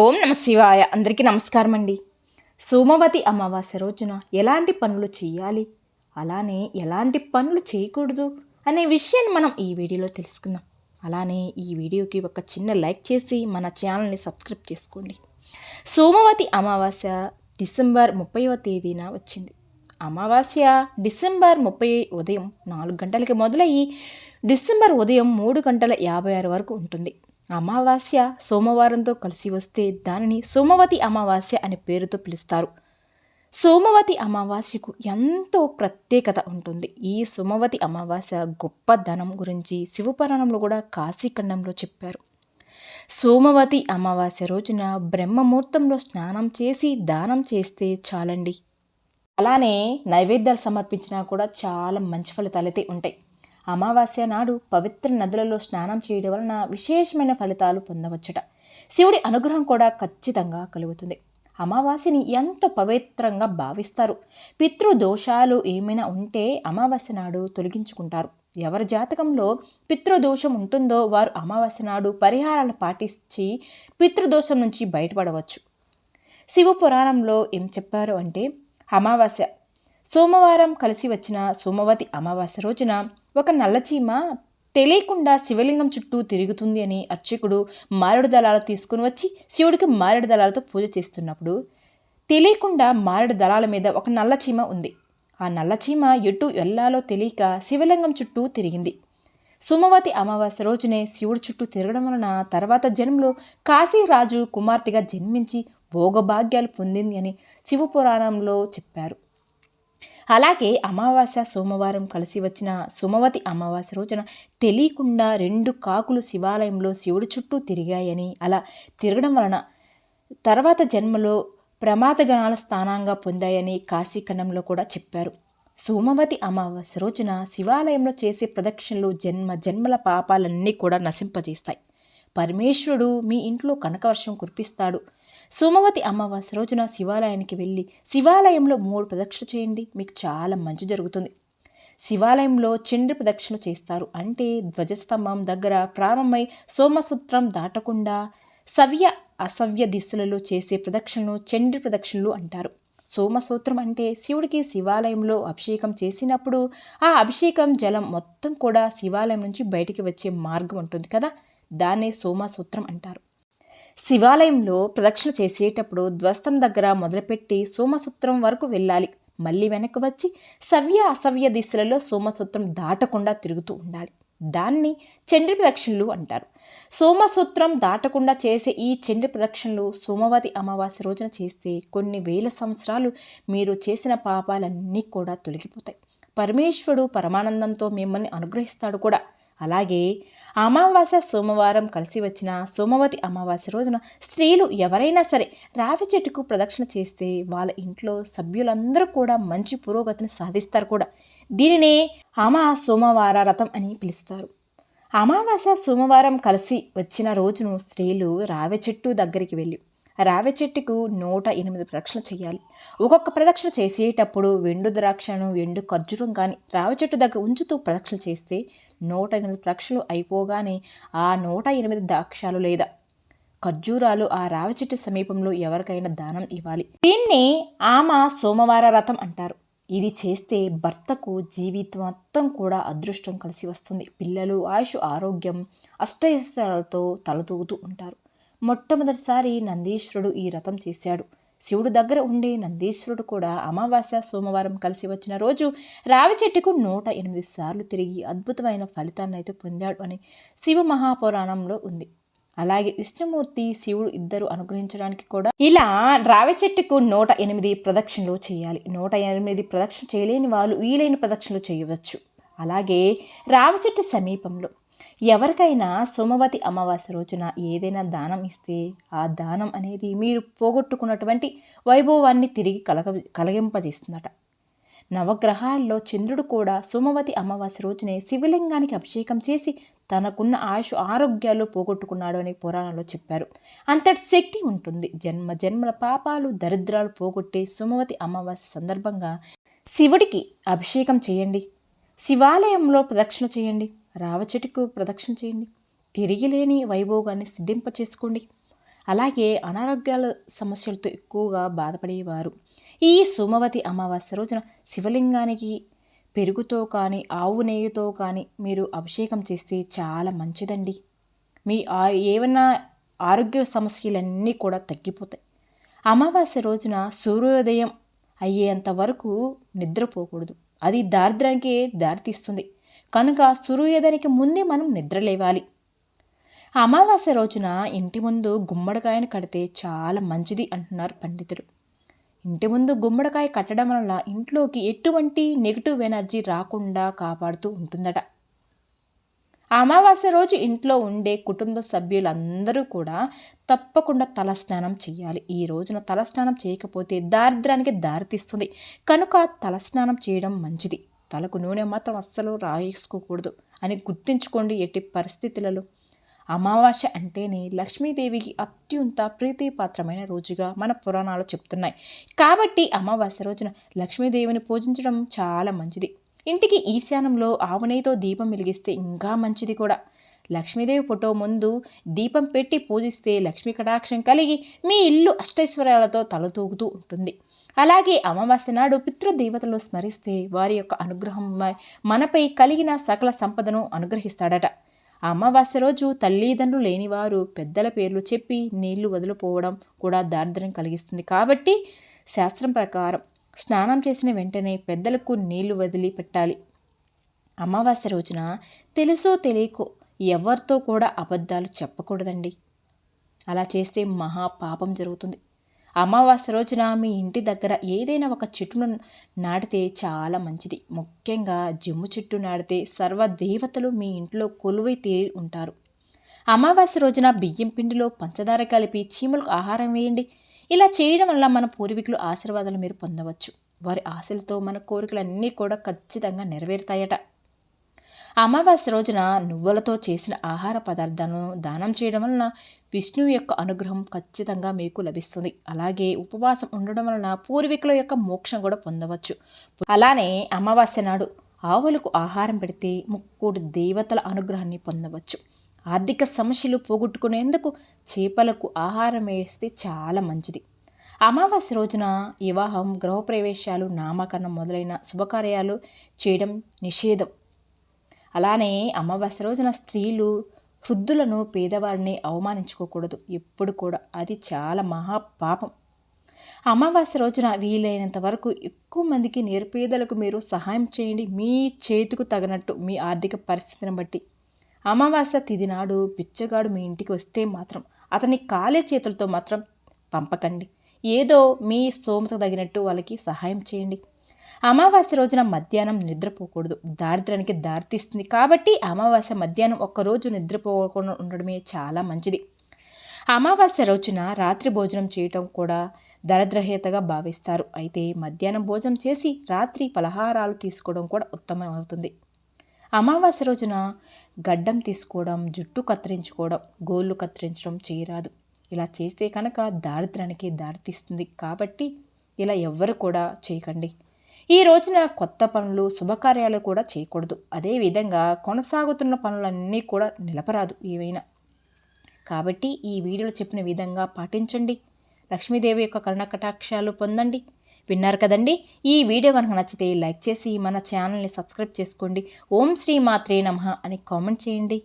ఓం నమ శివాయ. అందరికీ నమస్కారం అండి సోమవతి అమావాస్య రోజున ఎలాంటి పనులు చేయాలి? అలానే ఎలాంటి పనులు చేయకూడదు? అనే విషయాన్ని మనం ఈ వీడియోలో తెలుసుకుందాం. అలానే ఈ వీడియోకి ఒక చిన్న లైక్ చేసి మన ఛానల్ని సబ్స్క్రైబ్ చేసుకోండి. సోమవతి అమావాస్య డిసెంబర్ ముప్పైవ తేదీన వచ్చింది. అమావాస్య డిసెంబర్ ముప్పై ఉదయం నాలుగు గంటలకి మొదలయ్యి డిసెంబర్ ఉదయం మూడు గంటల యాభై ఆరు వరకు ఉంటుంది. అమావాస్య సోమవారంతో కలిసి వస్తే దానిని సోమవతి అమావాస్య అనే పేరుతో పిలుస్తారు. సోమవతి అమావాస్యకు ఎంతో ప్రత్యేకత ఉంటుంది. ఈ సోమవతి అమావాస్య గొప్ప ధనం గురించి శివపురాణంలో కూడా కాశీఖండంలో చెప్పారు. సోమవతి అమావాస్య రోజున బ్రహ్మముహూర్తంలో స్నానం చేసి దానం చేస్తే చాలండి. అలానే నైవేద్యాలు సమర్పించినా కూడా చాలా మంచి ఫలితాలైతే ఉంటాయి. అమావాస్య నాడు పవిత్ర నదులలో స్నానం చేయడం వలన విశేషమైన ఫలితాలు పొందవచ్చట. శివుడి అనుగ్రహం కూడా ఖచ్చితంగా కలుగుతుంది. అమావాస్యని ఎంతో పవిత్రంగా భావిస్తారు? పితృదోషాలు ఏమైనా ఉంటే అమావాస్య నాడు తొలగించుకుంటారు. ఎవరి జాతకంలో పితృదోషం ఉంటుందో వారు అమావాస్య నాడు పరిహారాలు పాటించి పితృదోషం నుంచి బయటపడవచ్చు. శివ పురాణంలో ఏం చెప్పారు అంటే అమావాస్య సోమవారం కలిసి వచ్చిన సోమవతి అమావాస్య రోజున ఒక నల్లచీమ తెలియకుండా శివలింగం చుట్టూ తిరుగుతుంది అని అర్చకుడు మారేడు దళాలు తీసుకుని వచ్చి శివుడికి మారేడు దళాలతో పూజ చేస్తున్నప్పుడు తెలియకుండా మారేడు దళాల మీద ఒక నల్లచీమ ఉంది. ఆ నల్లచీమ ఎటు ఎల్లాలో తెలియక శివలింగం చుట్టూ తిరిగింది. సుమవతి అమావాస్య రోజునే శివుడి చుట్టూ తిరగడం వలన తర్వాత జన్మలో కాశీరాజు కుమార్తెగా జన్మించి భోగభాగ్యాలు పొందింది అని శివపురాణంలో చెప్పారు. అలాగే అమావాస్య సోమవారం కలిసి వచ్చిన సోమవతి అమావాస్య రోజున తెలియకుండా రెండు కాకులు శివాలయంలో శివుడి చుట్టూ తిరిగాయని అలా తిరగడం వలన తర్వాత జన్మలో ప్రమాదగణాల స్థానంగా పొందాయని కాశీఖండంలో కూడా చెప్పారు. సోమవతి అమావాస్య రోజున శివాలయంలో చేసే ప్రదక్షిణలు జన్మ జన్మల పాపాలన్నీ కూడా నశింపజేస్తాయి. పరమేశ్వరుడు మీ ఇంట్లో కనకవర్షం కురిపిస్తాడు. సోమవతి అమావాస్య రోజున శివాలయానికి వెళ్ళి శివాలయంలో మూడు ప్రదక్షిణలు చేయండి. మీకు చాలా మంచి జరుగుతుంది. శివాలయంలో చండ్రి ప్రదక్షిణలు చేస్తారు. అంటే ధ్వజస్తంభం దగ్గర ప్రారంభమై సోమసూత్రం దాటకుండా సవ్య అసవ్య దిశలలో చేసే ప్రదక్షిణను చండ్రి ప్రదక్షిణలు అంటారు. సోమసూత్రం అంటే శివుడికి శివాలయంలో అభిషేకం చేసినప్పుడు ఆ అభిషేకం జలం మొత్తం కూడా శివాలయం నుంచి బయటికి వచ్చే మార్గం ఉంటుంది కదా? దాన్నే సోమసూత్రం అంటారు. శివాలయంలో ప్రదక్షిణ చేసేటప్పుడు ధ్వస్తం దగ్గర మొదలుపెట్టి సోమసూత్రం వరకు వెళ్ళాలి. మళ్ళీ వెనక్కి వచ్చి సవ్య అసవ్య దిశలలో సోమసూత్రం దాటకుండా తిరుగుతూ ఉండాలి. దాన్ని చండ్రి ప్రదక్షిణలు అంటారు. సోమసూత్రం దాటకుండా చేసే ఈ చండ్రి ప్రదక్షిణలు సోమవతి అమావాస్య రోజున చేస్తే కొన్ని వేల సంవత్సరాలు మీరు చేసిన పాపాలన్నీ కూడా తొలగిపోతాయి. పరమేశ్వరుడు పరమానందంతో మిమ్మల్ని అనుగ్రహిస్తాడు కూడా. అలాగే అమావాస్య సోమవారం కలిసి వచ్చిన సోమవతి అమావాస్య రోజున స్త్రీలు ఎవరైనా సరే రావి చెట్టుకు ప్రదక్షిణ చేస్తే వాళ్ళ ఇంట్లో సభ్యులందరూ కూడా మంచి పురోగతిని సాధిస్తారు కూడా. దీనినే అమా సోమవార రథం అని పిలుస్తారు. అమావాస్య సోమవారం కలిసి వచ్చిన రోజును స్త్రీలు రావి చెట్టు దగ్గరికి వెళ్ళి రావి చెట్టుకు నూట ఎనిమిది ప్రదక్షిణ చేయాలి. ఒక్కొక్క ప్రదక్షిణ చేసేటప్పుడు వెండు ద్రాక్షను వెండు ఖర్జూరం కానీ రావి చెట్టు దగ్గర ఉంచుతూ ప్రదక్షిణ చేస్తే నూట ఎనిమిది ప్రక్షలు అయిపోగానే ఆ నూట ఎనిమిది ద్రాక్షాలు లేదా ఖర్జూరాలు ఆ రావి చెట్టు సమీపంలో ఎవరికైనా దానం ఇవ్వాలి. దీన్ని ఆమ సోమవార రథం అంటారు. ఇది చేస్తే భర్తకు జీవితం మొత్తం కూడా అదృష్టం కలిసి వస్తుంది. పిల్లలు ఆయుష్ ఆరోగ్యం అష్టైశ్వర్యాలతో తలతూగుతూ ఉంటారు. మొట్టమొదటిసారి నందీశ్వరుడు ఈ రథం చేశాడు. శివుడు దగ్గర ఉండే నందీశ్వరుడు కూడా అమావాస్య సోమవారం కలిసి వచ్చిన రోజు రావి చెట్టుకు నూట ఎనిమిది సార్లు తిరిగి అద్భుతమైన ఫలితాన్ని అయితే పొందాడు అని శివ మహాపురాణంలో ఉంది. అలాగే విష్ణుమూర్తి శివుడు ఇద్దరు అనుగ్రహించడానికి కూడా ఇలా రావి చెట్టుకు నూట ఎనిమిది ప్రదక్షిణలు చేయాలి. నూట ఎనిమిది ప్రదక్షిణ చేయలేని వాళ్ళు వీలైన ప్రదక్షిణలు చేయవచ్చు. అలాగే రావి చెట్టు సమీపంలో ఎవరికైనా సోమవతి అమావాస్య రోజున ఏదైనా దానం ఇస్తే ఆ దానం అనేది మీరు పోగొట్టుకున్నటువంటి వైభవాన్ని తిరిగి కలగ కలగింపజేస్తుందట. నవగ్రహాల్లో చంద్రుడు కూడా సోమవతి అమావాస్య రోజునే శివలింగానికి అభిషేకం చేసి తనకున్న ఆయుష్ ఆరోగ్యాలు పోగొట్టుకున్నాడు అని పురాణంలో చెప్పారు. అంతటి శక్తి ఉంటుంది. జన్మ జన్మల పాపాలు దరిద్రాలు పోగొట్టే సోమవతి అమావాస్య సందర్భంగా శివుడికి అభిషేకం చేయండి. శివాలయంలో ప్రదక్షిణ చేయండి. రావచెట్టుకు ప్రదక్షిణ చేయండి. తిరిగి లేని వైభోగాన్ని సిద్ధింప చేసుకోండి. అలాగే అనారోగ్యాల సమస్యలతో ఎక్కువగా బాధపడేవారు. ఈ సోమవతి అమావాస్య రోజున శివలింగానికి పెరుగుతో కానీ ఆవు నెయ్యితో కానీ మీరు అభిషేకం చేస్తే చాలా మంచిదండి. మీ ఆ- ఏమన్నా ఆరోగ్య సమస్యలన్నీ కూడా తగ్గిపోతాయి. అమావాస్య రోజున సూర్యోదయం అయ్యేంత వరకు నిద్రపోకూడదు. అది దారిద్ర్యానికి దారితీస్తుంది. కనుక సూర్యోదయానికి ముందే మనం నిద్ర లేవాలి. అమావాస్య రోజున ఇంటి ముందు గుమ్మడికాయను కడితే చాలా మంచిది అంటున్నారు పండితులు. ఇంటి ముందు గుమ్మడికాయ కట్టడం వల్ల ఇంట్లోకి ఎటువంటి నెగిటివ్ ఎనర్జీ రాకుండా కాపాడుతూ ఉంటుందట. అమావాస్య రోజు ఇంట్లో ఉండే కుటుంబ సభ్యులందరూ కూడా తప్పకుండా తలస్నానం చేయాలి. ఈ రోజున తలస్నానం చేయకపోతే దారిద్ర్యానికి దారితీస్తుంది. కనుక తలస్నానం చేయడం మంచిది. తలకు నూనె మాత్రం అస్సలు రాయేసుకోకూడదు అని గుర్తుంచుకోండి ఎట్టి పరిస్థితులలో. అమావాస్య అంటేనే లక్ష్మీదేవికి అత్యంత ప్రీతిపాత్రమైన రోజుగా మన పురాణాలు చెప్తున్నాయి. కాబట్టి అమావాస్య రోజున లక్ష్మీదేవిని పూజించడం చాలా మంచిది. ఇంటికి ఈశాన్యంలో ఆవునేతో దీపం వెలిగిస్తే ఇంకా మంచిది కూడా. లక్ష్మీదేవి ఫోటో ముందు దీపం పెట్టి పూజిస్తే లక్ష్మీ కటాక్షం కలిగి మీ ఇల్లు అష్టైశ్వర్యాలతో తలతూగుతూ ఉంటుంది. అలాగే అమావాస్య నాడు పితృదేవతలు స్మరిస్తే వారి యొక్క అనుగ్రహం మనపై కలిగిన సకల సంపదను అనుగ్రహిస్తాడట. ఆ అమావాస్య రోజు తల్లిదండ్రులు లేనివారు పెద్దల పేర్లు చెప్పి నీళ్ళు వదిలిపోవడం కూడా దారిద్ర్యం కలిగిస్తుంది. కాబట్టి శాస్త్రం ప్రకారం స్నానం చేసిన వెంటనే పెద్దలకు నీళ్ళు వదిలి పెట్టాలి. అమావాస్య రోజున తెలుసో తెలియకో ఎవరితో కూడా అబద్ధాలు చెప్పకూడదండి. అలా చేస్తే మహా పాపం జరుగుతుంది. అమావాస్య రోజున మీ ఇంటి దగ్గర ఏదైనా ఒక చెట్టును నాటితే చాలా మంచిది. ముఖ్యంగా జమ్ము చెట్టు నాటితే సర్వ దేవతలు మీ ఇంట్లో కొలువై ఉంటారు. అమావాస్య రోజున బియ్యం పిండిలో పంచదార కలిపి చీమలకు ఆహారం వేయండి. ఇలా చేయడం వల్ల మన పూర్వీకులు ఆశీర్వాదాలు మీరు పొందవచ్చు. వారి ఆశలతో మన కోరికలన్నీ కూడా ఖచ్చితంగా నెరవేరుతాయట. అమావాస్య రోజున నువ్వులతో చేసిన ఆహార పదార్థాలను దానం చేయడం వలన విష్ణువు యొక్క అనుగ్రహం ఖచ్చితంగా మీకు లభిస్తుంది. అలాగే ఉపవాసం ఉండడం వలన పూర్వీకుల యొక్క మోక్షం కూడా పొందవచ్చు. అలానే అమావాస్య నాడు ఆవులకు ఆహారం పెడితే ముక్కోటి దేవతల అనుగ్రహాన్ని పొందవచ్చు. ఆర్థిక సమస్యలు పోగొట్టుకునేందుకు చేపలకు ఆహారం వేస్తే చాలా మంచిది. అమావాస్య రోజున వివాహం గృహప్రవేశాలు నామకరణం మొదలైన శుభకార్యాలు చేయడం నిషేధం. అలానే అమావాస్య రోజున స్త్రీలు వృద్ధులను పేదవారిని అవమానించుకోకూడదు. ఎప్పుడు కూడా. అది చాలా మహా పాపం. అమావాస్య రోజున వీలైనంత వరకు ఎక్కువ మందికి నిరుపేదలకు మీరు సహాయం చేయండి. మీ చేతికు తగినట్టు మీ ఆర్థిక పరిస్థితిని బట్టి. అమావాస్య తిదినాడు బిచ్చగాడు మీ ఇంటికి వస్తే మాత్రం అతని ఖాళీ చేతులతో మాత్రం పంపకండి. ఏదో మీ స్తోమత తగినట్టు వాళ్ళకి సహాయం చేయండి. అమావాస్య రోజున మధ్యాహ్నం నిద్రపోకూడదు. దారిద్ర్యానికి దారితీస్తుంది. కాబట్టి అమావాస్య మధ్యాహ్నం ఒక్కరోజు నిద్రపోకుండా ఉండడమే చాలా మంచిది. అమావాస్య రోజున రాత్రి భోజనం చేయటం కూడా దరిద్రహీతగా భావిస్తారు. అయితే మధ్యాహ్నం భోజనం చేసి రాత్రి పలహారాలు తీసుకోవడం కూడా ఉత్తమమవుతుంది. అమావాస్య రోజున గడ్డం తీసుకోవడం జుట్టు కత్తిరించుకోవడం గోళ్ళు కత్తిరించడం చేయరాదు. ఇలా చేస్తే కనుక దారిద్ర్యానికి దారితీస్తుంది. కాబట్టి ఇలా ఎవ్వరు కూడా చేయకండి. ఈ రోజున కొత్త పనులు శుభకార్యాలు కూడా చేయకూడదు. అదేవిధంగా కొనసాగుతున్న పనులన్నీ కూడా నిలపరాదు ఏవైనా. కాబట్టి ఈ వీడియోలో చెప్పిన విధంగా పాటించండి. లక్ష్మీదేవి యొక్క కరుణ కటాక్షాలు పొందండి. విన్నారు కదండి? ఈ వీడియో కనుక నచ్చితే లైక్ చేసి మన ఛానల్ని సబ్స్క్రైబ్ చేసుకోండి. ఓం శ్రీ మాత్రే నమః అని కామెంట్ చేయండి.